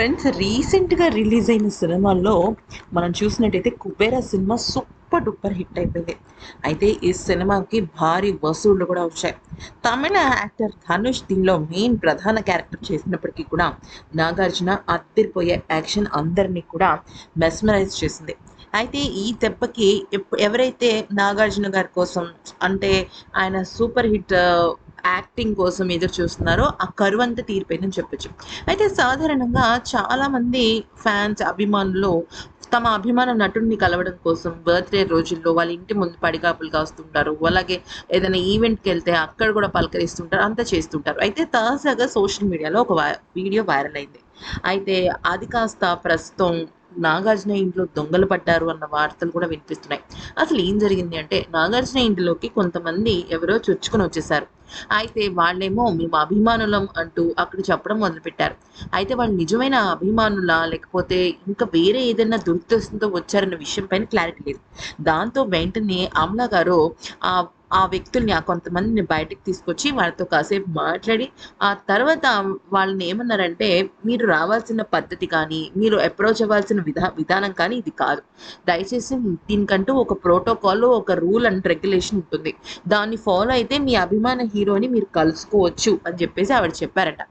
Friends రీసెంట్గా release అయిన సినిమాల్లో మనం చూసినట్టయితే Kubera cinema super duper hit అయిపోయింది. అయితే ఈ సినిమాకి భారీ వసూళ్ళు కూడా వచ్చాయి. తమిళ యాక్టర్ ధనుష్ దీనిలో మెయిన్ ప్రధాన క్యారెక్టర్ చేసినప్పటికీ కూడా నాగార్జున అద్దరిపోయే యాక్షన్ అందరినీ కూడా మెస్మరైజ్ చేసింది. అయితే ఈ దెబ్బకి ఎవరైతే నాగార్జున గారి కోసం అంటే ఆయన సూపర్ హిట్ యాక్టింగ్ కోసం ఎదురు చూస్తున్నారో ఆ కరువు అంతా తీరిపోయిందని చెప్పొచ్చు. అయితే సాధారణంగా చాలామంది ఫ్యాన్స్ అభిమానులు తమ అభిమాన నటుడిని కలవడం కోసం బర్త్డే రోజుల్లో వాళ్ళ ఇంటి ముందు పడిగాపులు కాస్తుంటారు అలాగే ఏదైనా ఈవెంట్కి వెళ్తే అక్కడ కూడా పలకరిస్తుంటారు. అంతా చేస్తుంటారు. అయితే తాజాగా సోషల్ మీడియాలో ఒక వై- వీడియో వైరల్ అయింది. అయితే అది కాస్త ప్రస్తుతం నాగార్జున ఇంట్లో దొంగలు పడ్డారు అన్న వార్తలు కూడా వినిపిస్తున్నాయి. అసలు ఏం జరిగింది అంటే నాగార్జున ఇంటిలోకి కొంతమంది ఎవరో చొచ్చుకొని వచ్చేసారు. అయితే వాళ్ళేమో మేము అభిమానులం అంటూ అక్కడ చెప్పడం మొదలుపెట్టారు. అయితే వాళ్ళు నిజమైన అభిమానులా లేకపోతే ఇంకా వేరే ఏదైనా దురుద్దేశంతో వచ్చారన్న విషయం పైన క్లారిటీ లేదు. దాంతో వెంటనే అమలా గారు ఆ ఆ వ్యక్తుల్ని ఆ కొంతమందిని బయటకు తీసుకొచ్చి వాళ్ళతో కాసేపు మాట్లాడి ఆ తర్వాత వాళ్ళని ఏమన్నారంటే మీరు రావాల్సిన పద్ధతి కానీ మీరు అప్రోచ్ అవ్వాల్సిన విధా విధానం కానీ ఇది కాదు. దయచేసి దీనికంటూ ఒక ప్రోటోకాల్ ఒక రూల్ అండ్ రెగ్యులేషన్ ఉంటుంది. దాన్ని ఫాలో అయితే మీ అభిమాన హీరోని మీరు కలుసుకోవచ్చు అని చెప్పేసి ఆవిడ చెప్పారట.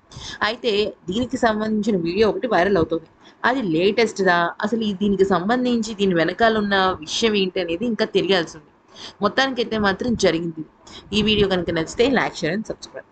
అయితే దీనికి సంబంధించిన వీడియో ఒకటి వైరల్ అవుతుంది. అది లేటెస్ట్దా అసలు ఈ దీనికి సంబంధించి దీని వెనకాల ఉన్న విషయం ఏంటి అనేది ఇంకా తెలియాల్సి ఉంది. మొత్తానికైతే మాత్రం జరిగింది. ఈ వీడియో కనుక నచ్చితే లైక్ షేర్ అండ్ సబ్స్క్రైబ్.